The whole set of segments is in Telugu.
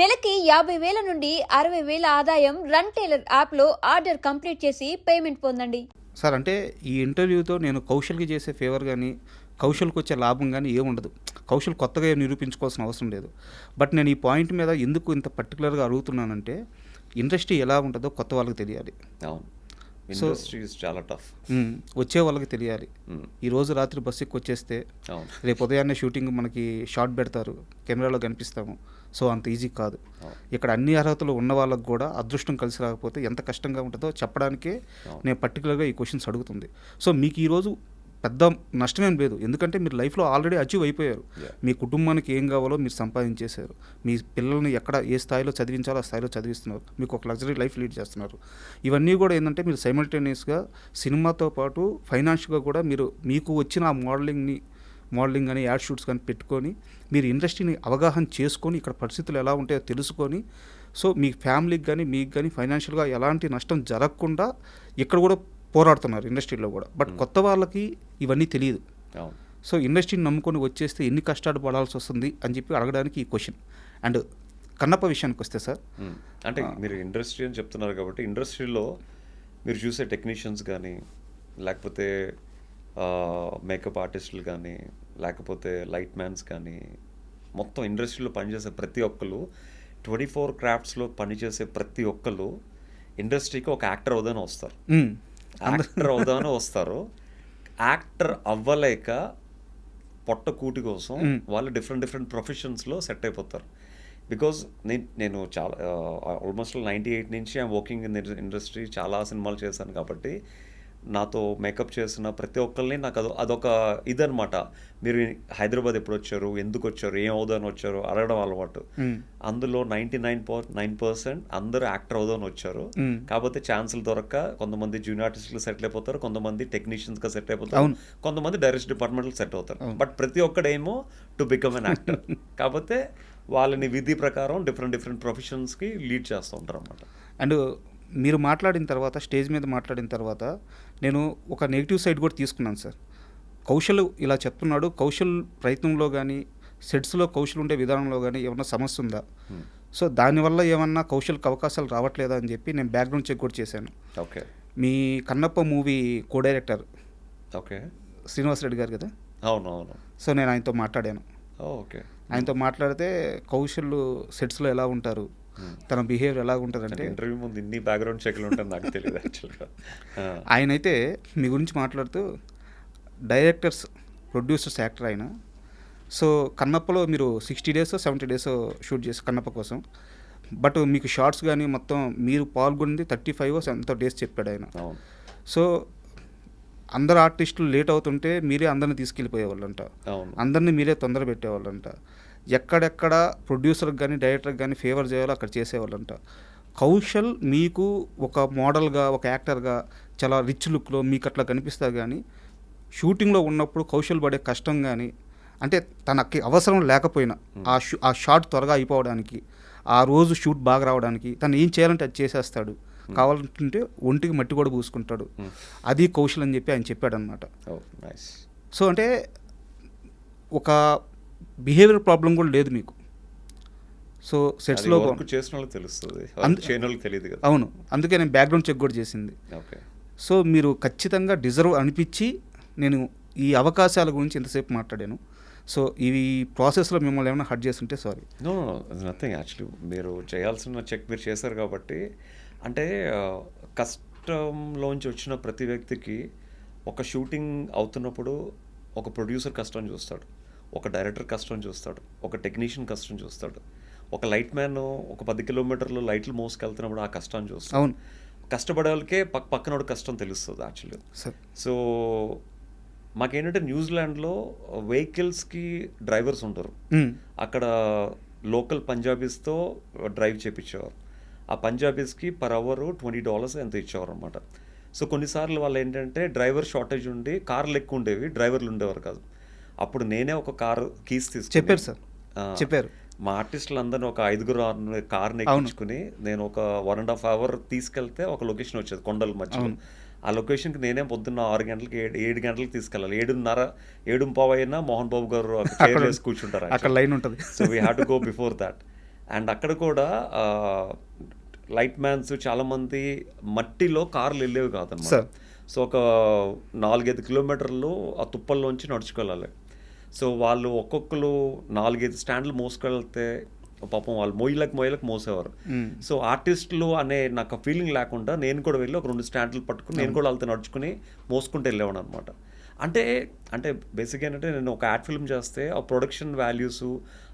నెలకి యాభై వేల నుండి అరవై వేల ఆదాయం రన్ టైలర్ యాప్లో ఆర్డర్ కంప్లీట్ చేసి పేమెంట్ పొందండి. సార్ అంటే ఈ ఇంటర్వ్యూతో నేను కౌశల్కి చేసే ఫేవర్ కానీ కౌశల్కి వచ్చే లాభం కానీ ఏముండదు. కౌశల్ కొత్తగా నిరూపించుకోవాల్సిన అవసరం లేదు. బట్ నేను ఈ పాయింట్ మీద ఎందుకు ఇంత పర్టికులర్గా అడుగుతున్నానంటే ఇండస్ట్రీ ఎలా ఉంటుందో కొత్త వాళ్ళకి తెలియాలి. అవును. ఇండస్ట్రీస్ చాలా టఫ్ వచ్చే వాళ్ళకి తెలియాలి. ఈ రోజు రాత్రి బస్సు ఎక్కి వచ్చేస్తే రేపు ఉదయాన్నే షూటింగ్ మనకి షార్ట్ పెడతారు కెమెరాలో కనిపిస్తాము. సో అంత ఈజీ కాదు. ఇక్కడ అన్ని అర్హతలు ఉన్న వాళ్ళకి కూడా అదృష్టం కలిసి రాకపోతే ఎంత కష్టంగా ఉంటుందో చెప్పడానికే. నేను పర్టికులర్గా ఈ క్వశ్చన్స్ అడుగుతుంది. సో మీకు ఈరోజు పెద్ద నష్టమేం లేదు. ఎందుకంటే మీరు లైఫ్లో ఆల్రెడీ అచీవ్ అయిపోయారు. మీ కుటుంబానికి ఏం కావాలో మీరు సంపాదించేశారు. మీ పిల్లల్ని ఎక్కడ ఏ స్థాయిలో చదివించాలో ఆ స్థాయిలో చదివిస్తున్నారు. మీకు ఒక లగ్జరీ లైఫ్ లీడ్ చేస్తున్నారు. ఇవన్నీ కూడా ఏంటంటే మీరు సైమల్టేనియస్గా సినిమాతో పాటు ఫైనాన్షియల్గా కూడా మీరు మీకు వచ్చిన ఆ మోడలింగ్ని మోడలింగ్ కానీ యాడ్ షూట్స్ కానీ పెట్టుకొని మీరు ఇండస్ట్రీని అవగాహన చేసుకొని ఇక్కడ పరిస్థితులు ఎలా ఉంటాయో తెలుసుకొని సో మీ ఫ్యామిలీకి కానీ మీకు కానీ ఫైనాన్షియల్గా ఎలాంటి నష్టం జరగకుండా ఇక్కడ కూడా పోరాడుతున్నారు ఇండస్ట్రీలో కూడా. బట్ కొత్త వాళ్ళకి ఇవన్నీ తెలియదు. సో ఇండస్ట్రీని నమ్ముకొని వచ్చేస్తే ఎన్ని కష్టాలు పడాల్సి వస్తుంది అని చెప్పి అడగడానికి ఈ క్వశ్చన్. అండ్ కన్నప్ప విషయానికి వస్తే సార్. అంటే మీరు ఇండస్ట్రీ అని చెప్తున్నారు కాబట్టి ఇండస్ట్రీలో మీరు చూసే టెక్నీషియన్స్ కానీ లేకపోతే మేకప్ ఆర్టిస్టులు కానీ లేకపోతే లైట్ మ్యాన్స్ కానీ మొత్తం ఇండస్ట్రీలో పనిచేసే ప్రతి ఒక్కరు ట్వంటీ ఫోర్ క్రాఫ్ట్స్లో పనిచేసే ప్రతి ఒక్కరు ఇండస్ట్రీకి ఒక యాక్టర్ అవుదాని వస్తారు. యాక్టర్ అవుదామని వస్తారు. యాక్టర్ అవ్వలేక పొట్ట కూటి కోసం వాళ్ళు డిఫరెంట్ డిఫరెంట్ ప్రొఫెషన్స్లో సెట్ అయిపోతారు. బికాజ్ నేను నేను చాలా ఆల్మోస్ట్ నైంటీ ఎయిట్ నుంచి ఐమ్ వర్కింగ్ ఇన్ ఇండస్ట్రీ చాలా సినిమాలు చేశాను కాబట్టి నాతో మేకప్ చేసిన ప్రతి ఒక్కరిని నాకు అదో అదొక ఇదనమాట మీరు హైదరాబాద్ ఎప్పుడు వచ్చారు ఎందుకు వచ్చారు ఏం అవుదాని వచ్చారు అడగడం అలవాటు. అందులో నైంటీ నైన్ నైన్ పర్సెంట్ అందరూ యాక్టర్ అవుదాని వచ్చారు. కాకపోతే ఛాన్సులు దొరక్క కొంతమంది జూనియర్ ఆర్టిస్టులు సెటిల్ అయిపోతారు. కొంతమంది టెక్నీషియన్స్గా సెట్ అయిపోతారు. కొంతమంది డైరెక్ట్ డిపార్ట్మెంట్ సెట్ అవుతారు. బట్ ప్రతి ఒక్కడేమో టు బికమ్ అన్ యాక్టర్. కాకపోతే వాళ్ళని విధి ప్రకారం డిఫరెంట్ డిఫరెంట్ ప్రొఫెషన్స్కి లీడ్ చేస్తూ ఉంటారు అనమాట అండ్ మీరు మాట్లాడిన తర్వాత స్టేజ్ మీద మాట్లాడిన తర్వాత నేను ఒక నెగిటివ్ సైడ్ కూడా తీసుకున్నాను సార్. కౌశల్ ఇలా చెప్తున్నాడు. కౌశల్ ప్రయత్నంలో కానీ సెట్స్లో కౌశల్ ఉండే విధానంలో కానీ ఏమన్నా సమస్య ఉందా? సో దానివల్ల ఏమన్నా కౌశల్కి అవకాశాలు రావట్లేదా అని చెప్పి నేను బ్యాక్గ్రౌండ్ చెక్ కూడా చేశాను. ఓకే. మీ Kannappa movie co director okay. Srinivas Reddy garu కదా? అవును అవును సో నేను ఆయనతో మాట్లాడాను. ఓకే. ఆయనతో మాట్లాడితే కౌశల్ సెట్స్లో ఎలా ఉంటారు? తన బిహేవియర్ ఎలా ఉంటుందంటే ఇంటర్వ్యూ ముందు ఇన్ని బ్యాక్గ్రౌండ్ చెక్లు ఉంటాయి నాకు తెలియదు యాక్చువల్గా ఆయనైతే మీ గురించి మాట్లాడుతూ డైరెక్టర్స్ ప్రొడ్యూసర్స్ యాక్టర్ ఆయన. సో కన్నప్పలో మీరు sixty days seventy days shoot చేసి కన్నప్ప కోసం. బట్ మీకు షార్ట్స్ కానీ మొత్తం మీరు పాల్గొంది థర్టీ ఫైవ్ ఎంతో డేస్ చెప్పాడు ఆయన. సో అందరు ఆర్టిస్టులు లేట్ అవుతుంటే మీరే అందరిని తీసుకెళ్ళిపోయేవాళ్ళంట. అందరినీ మీరే తొందర పెట్టేవాళ్ళంట ఎక్కడెక్కడ ప్రొడ్యూసర్కి కానీ డైరెక్టర్కి కానీ ఫేవర్ చేయాలో అక్కడ చేసేవాళ్ళంట. కౌశల్ మీకు ఒక మోడల్గా ఒక యాక్టర్గా చాలా రిచ్ లుక్లో మీకు అట్లా కనిపిస్తారు కానీ షూటింగ్లో ఉన్నప్పుడు కౌశల్ పడే కష్టం కానీ అంటే తనకి అవసరం లేకపోయినా ఆ షూ ఆ షాట్ త్వరగా అయిపోవడానికి ఆ రోజు షూట్ బాగా రావడానికి తను ఏం చేయాలంటే అది చేసేస్తాడు. కావాలంటే ఒంటికి మట్టి కూడా పూసుకుంటాడు. అది కౌశల్ అని చెప్పి ఆయన చెప్పాడనమాట సో అంటే ఒక బిహేవియర్ ప్రాబ్లం కూడా లేదు మీకు. సో సెట్స్లో చేసిన తెలుస్తుంది. తెలియదు కదా. అవును. అందుకే నేను బ్యాక్గ్రౌండ్ చెక్ కూడా చేసింది. ఓకే. సో మీరు ఖచ్చితంగా డిజర్వ్ అనిపించి నేను ఈ అవకాశాల గురించి ఇంతసేపు మాట్లాడాను. సో ఈ ప్రాసెస్లో మిమ్మల్ని ఏమైనా హర్ట్ చేస్తుంటే సారీ. నో నథింగ్ యాక్చువల్లీ మీరు చేయాల్సిన చెక్ మీరు చేశారు కాబట్టి అంటే కష్టంలోంచి వచ్చిన ప్రతి వ్యక్తికి ఒక షూటింగ్ అవుతున్నప్పుడు ఒక ప్రొడ్యూసర్ కష్టం చూస్తాడు. ఒక డైరెక్టర్ కష్టం చూస్తాడు ఒక టెక్నీషియన్ కష్టం చూస్తాడు. ఒక లైట్ మ్యాన్ ఒక పది కిలోమీటర్లు లైట్లు మోసుకెళ్తున్నప్పుడు ఆ కష్టాన్ని చూస్తాడు. అవును. కష్టపడే వాళ్ళకే పక్క పక్కనోడు కష్టం తెలుస్తుంది యాక్చువల్లీ సో మాకేంటంటే న్యూజిలాండ్లో వెహికల్స్కి డ్రైవర్స్ ఉంటారు. అక్కడ లోకల్ పంజాబీస్తో డ్రైవ్ చేపించేవారు ఆ పంజాబీస్కి పర్ అవర్ ట్వంటీ డాలర్స్ ఎంత ఇచ్చేవారు అనమాట సో కొన్నిసార్లు వాళ్ళు ఏంటంటే డ్రైవర్ షార్టేజ్ ఉండి కార్లు ఎక్కువ ఉండేవి డ్రైవర్లు ఉండేవారు కాదు. అప్పుడు నేనే ఒక కార్ కీస్ తీసుకుని చెప్పారు సార్. చెప్పారు. మా ఆర్టిస్టులు అందరిని ఒక ఐదుగురు ఆరు కార్ని ఎక్కించుకుని నేను ఒక వన్ అండ్ హాఫ్ అవర్ తీసుకెళ్తే ఒక లొకేషన్ వచ్చేది కొండల మధ్యలో. ఆ లొకేషన్కి నేనే పొద్దున్న ఆరు గంటలకి ఏడు ఏడు గంటలకు తీసుకెళ్ళాలి. ఏడున్నర ఏడు పావు అయినా మోహన్ బాబు గారు చైర్ వేసి కూర్చుంటారు అక్కడ లైన్ ఉంటుంది. So we have to go before that and అక్కడ కూడా లైట్ మ్యాన్స్ చాలామంది మట్టిలో కార్లు వెళ్ళేవి కాదన్నమాట. సో ఒక నాలుగైదు కిలోమీటర్లు ఆ తుప్పల్లోంచి నడుచుకెళ్ళాలి. సో వాళ్ళు ఒక్కొక్కరు నాలుగైదు స్టాండ్లు మోసుకెళ్తే పాపం వాళ్ళు మొయ్యలకు మొయ్యలకు మోసేవారు. సో ఆర్టిస్టులు అనే నాకు ఫీలింగ్ లేకుండా నేను కూడా వెళ్ళి ఒక రెండు స్టాండ్లు పట్టుకుని నేను కూడా వాళ్ళతో నడుచుకుని మోసుకుంటూ వెళ్ళేవాడు అనమాట అంటే అంటే బేసిక్గా ఏంటంటే నేను ఒక యాడ్ ఫిల్మ్ చేస్తే ఆ ప్రొడక్షన్ వాల్యూస్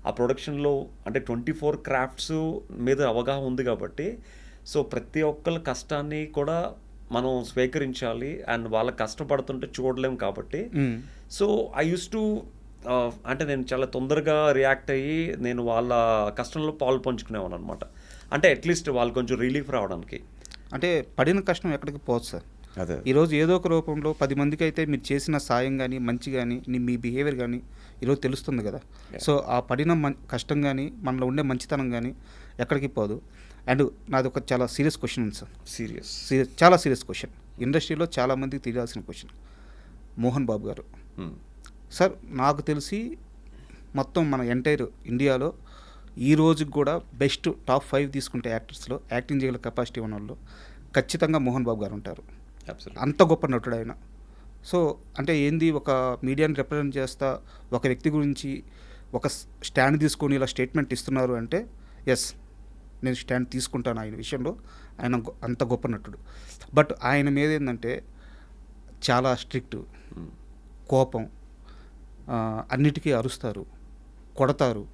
ఆ ప్రొడక్షన్లో అంటే ట్వంటీ ఫోర్ క్రాఫ్ట్స్ మీద అవగాహన ఉంది కాబట్టి సో ప్రతి ఒక్కరి కష్టాన్ని కూడా మనం స్వీకరించాలి. అండ్ వాళ్ళ కష్టపడుతుంటే చూడలేం కాబట్టి సో ఐ యూస్ టు అంటే నేను చాలా తొందరగా రియాక్ట్ అయ్యి నేను వాళ్ళ కష్టంలో పాలు పంచుకునేవాను అనమాట అంటే అట్లీస్ట్ వాళ్ళు కొంచెం రిలీఫ్ రావడానికి. అంటే పడిన కష్టం ఎక్కడికి పోదు సార్. అదే. ఈరోజు ఏదో ఒక రూపంలో పది మందికి అయితే మీరు చేసిన సాయం కానీ మంచి కానీ మీ బిహేవియర్ కానీ ఈరోజు తెలుస్తుంది కదా. సో ఆ పడిన మం- కష్టం కానీ మనలో ఉండే మంచితనం కానీ ఎక్కడికి పోదు. అండ్ నాది ఒక చాలా సీరియస్ క్వశ్చన్ ఉంది సార్. సీరియస్ సీరియస్ చాలా సీరియస్ క్వశ్చన్ ఇండస్ట్రీలో చాలామందికి తెలియాల్సిన క్వశ్చన్ మోహన్ బాబు గారు. సార్ నాకు తెలిసి మొత్తం మన ఎంటైర్ ఇండియాలో ఈ రోజుకి కూడా బెస్ట్ టాప్ ఫైవ్ తీసుకుంటే యాక్టర్స్లో యాక్టింగ్ చేయగల కెపాసిటీ ఉన్న వాళ్ళు ఖచ్చితంగా మోహన్ బాబు గారు ఉంటారు. అంత గొప్ప నటుడు ఆయన సో అంటే ఏంది ఒక మీడియాని రిప్రజెంట్ చేస్తా ఒక వ్యక్తి గురించి ఒక స్టాండ్ తీసుకొని ఇలా స్టేట్మెంట్ ఇస్తున్నారు అంటే ఎస్ నేను స్టాండ్ తీసుకుంటాను ఆయన విషయంలో. ఆయన అంత గొప్ప నటుడు. బట్ ఆయన మీద ఏంటంటే చాలా స్ట్రిక్ట్. కోపం. ఆ, అన్నిటికీ అరుస్తారు కొడతారు.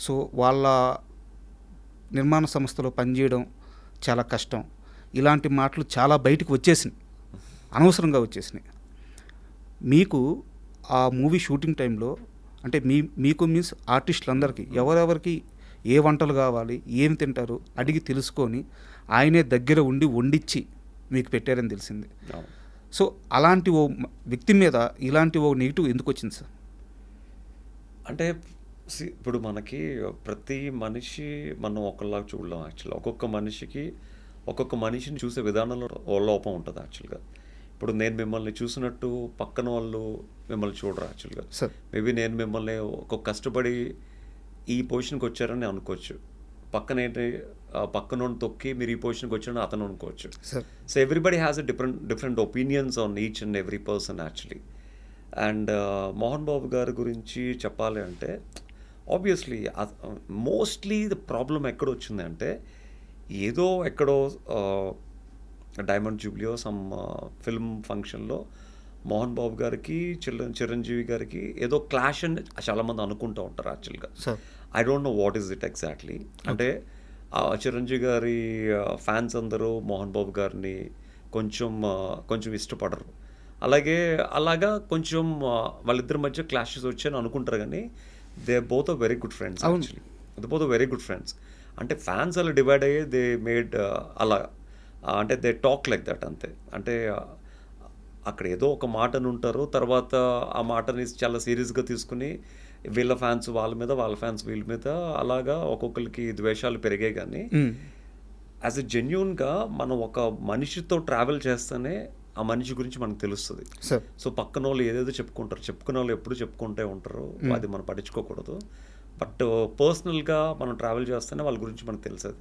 సో వాళ్ళ నిర్మాణ సంస్థలో పనిచేయడం చాలా కష్టం. ఇలాంటి మాటలు చాలా బయటకు వచ్చేసినాయి. అనవసరంగా వచ్చేసినాయి. మీకు ఆ మూవీ షూటింగ్ టైంలో అంటే మీ మీకు మీన్స్ ఆర్టిస్టులందరికీ ఎవరెవరికి ఏ వంటలు కావాలి ఏం తింటారు అడిగి తెలుసుకొని ఆయనే దగ్గర ఉండి వండిచ్చి మీకు పెట్టారని తెలిసింది. సో అలాంటి ఓ వ్యక్తి మీద ఇలాంటి ఓ నెగిటివ్ ఎందుకు వచ్చింది సార్? అంటే ఇప్పుడు మనకి ప్రతి మనిషి మనం ఒకలాగా చూడలేం యాక్చువల్గా ఒక్కొక్క మనిషికి ఒక్కొక్క మనిషిని చూసే విధానంలో ఓ లోపం ఉంటుంది యాక్చువల్గా. ఇప్పుడు నేను మిమ్మల్ని చూసినట్టు పక్కన వాళ్ళు మిమ్మల్ని చూడరు యాక్చువల్గా. సార్. మేబీ నేను మిమ్మల్ని ఒక కష్టపడి ఈ పొజిషన్కి వచ్చారని అనుకోవచ్చు. పక్కన ఏంటి ఆ పక్కన తొక్కి మీరు ఈ పొజిషన్కి వచ్చారని అతను అనుకోవచ్చు so everybody has a different different opinions on each and every person actually and Mohan Babu garu గురించి చెప్పాలి అంటే ఆబ్వియస్లీ మోస్ట్లీ ద ప్రాబ్లం ఎక్కడ వచ్చింది అంటే ఏదో ఎక్కడో డైమండ్ జూబ్లియో సమ్ ఫిల్మ్ ఫంక్షన్లో మోహన్ బాబు గారికి చిర చిరంజీవి గారికి ఏదో క్లాష్ అని చాలామంది అనుకుంటూ ఉంటారు యాక్చువల్గా I don't know what is it exactly అంటే చిరంజీవి గారి ఫ్యాన్స్ అందరూ మోహన్ బాబు గారిని కొంచెం కొంచెం ఇష్టపడరు. అలాగే అలాగా కొంచెం వాళ్ళిద్దరి మధ్య క్లాషెస్ వచ్చాయని అనుకుంటారు కానీ they both are very good friends. Actually. They both very good friends. అంటే ఫ్యాన్స్ అలా డివైడ్ అయ్యి దే మేడ్ అలా అంటే దే టాక్ లైక్ దట్ అంతే. అంటే అక్కడ ఏదో ఒక మాటను ఉంటారు తర్వాత ఆ మాటని చాలా సీరియస్గా తీసుకుని వీళ్ళ ఫ్యాన్స్ వాళ్ళ మీద వాళ్ళ ఫ్యాన్స్ వీళ్ళ మీద అలాగా ఒక్కొక్కరికి ద్వేషాలు పెరిగాయి కానీ. యాజ్ ఎ జెన్యున్గా మనం ఒక మనిషితో ట్రావెల్ చేస్తేనే ఆ మనిషి గురించి మనకు తెలుస్తుంది. సో పక్కన వాళ్ళు ఏదేదో చెప్పుకుంటారు. చెప్పుకున్న వాళ్ళు ఎప్పుడు చెప్పుకుంటే ఉంటారు. అది మనం పట్టించుకోకూడదు. బట్ పర్సనల్గా మనం ట్రావెల్ చేస్తేనే వాళ్ళ గురించి మనకు తెలుస్తుంది.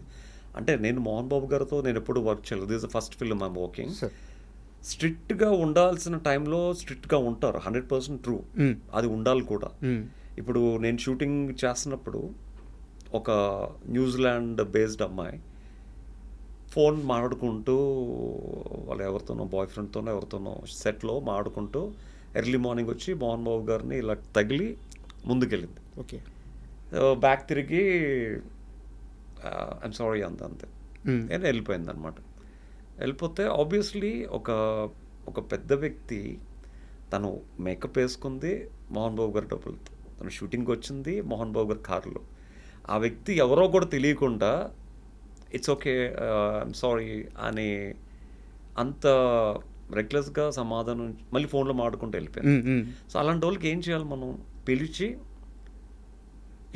అంటే నేను మోహన్ బాబు గారితో నేను ఎప్పుడు వర్క్ చేయలేదు. This first film I'm working స్ట్రిక్ట్గా ఉండాల్సిన టైంలో స్ట్రిక్ట్గా ఉంటారు. Hundred percent true. అది ఉండాలి కూడా. ఇప్పుడు నేను షూటింగ్ చేస్తున్నప్పుడు ఒక న్యూజిలాండ్ బేస్డ్ అమ్మాయి ఫోన్ మాట్లాడుకుంటూ వాళ్ళు ఎవరితోనో బాయ్ ఫ్రెండ్తోనో ఎవరితోనో సెట్లో మాట్లాడుకుంటూ ఎర్లీ మార్నింగ్ వచ్చి మోహన్ బాబు గారిని ఇలా తగిలి ముందుకెళ్ళింది. ఓకే. బ్యాక్ తిరిగి ఐమ్ సారీ అంత. అంతే. నేను వెళ్ళిపోయింది అనమాట వెళ్ళిపోతే ఆబ్వియస్లీ ఒక ఒక పెద్ద వ్యక్తి తను మేకప్ వేసుకుంది మోహన్ బాబు గారి డబ్బులతో తను షూటింగ్కి వచ్చింది మోహన్ బాబు గారి కారులో. ఆ వ్యక్తి ఎవరో కూడా తెలియకుండా ఇట్స్ ఓకే ఐమ్ సారీ అని అంత రెగ్యులర్స్గా సమాధానం మళ్ళీ ఫోన్లో మాట్లాడుకుంటూ వెళ్ళిపోయాను. సో అలాంటి వాళ్ళకి ఏం చేయాలి మనం? పిలిచి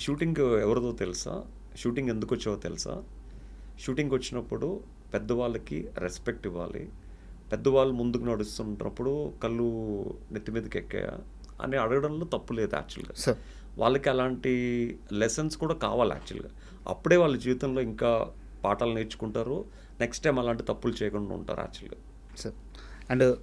షూటింగ్ ఎవరిదో తెలుసా? షూటింగ్ ఎందుకు వచ్చావో తెలుసా? షూటింగ్ వచ్చినప్పుడు పెద్దవాళ్ళకి రెస్పెక్ట్ ఇవ్వాలి. పెద్దవాళ్ళు ముందుకు నడుస్తున్నప్పుడు కళ్ళు నెత్తి మీదకి ఎక్కాయా? అని అడగడంలో తప్పు లేదు యాక్చువల్గా. సార్ వాళ్ళకి అలాంటి లెసన్స్ కూడా కావాలి యాక్చువల్గా. అప్పుడే వాళ్ళ జీవితంలో ఇంకా పాఠాలు నేర్చుకుంటారు. నెక్స్ట్ టైం అలాంటి తప్పులు చేయకుండా ఉంటారు యాక్చువల్గా. Sir and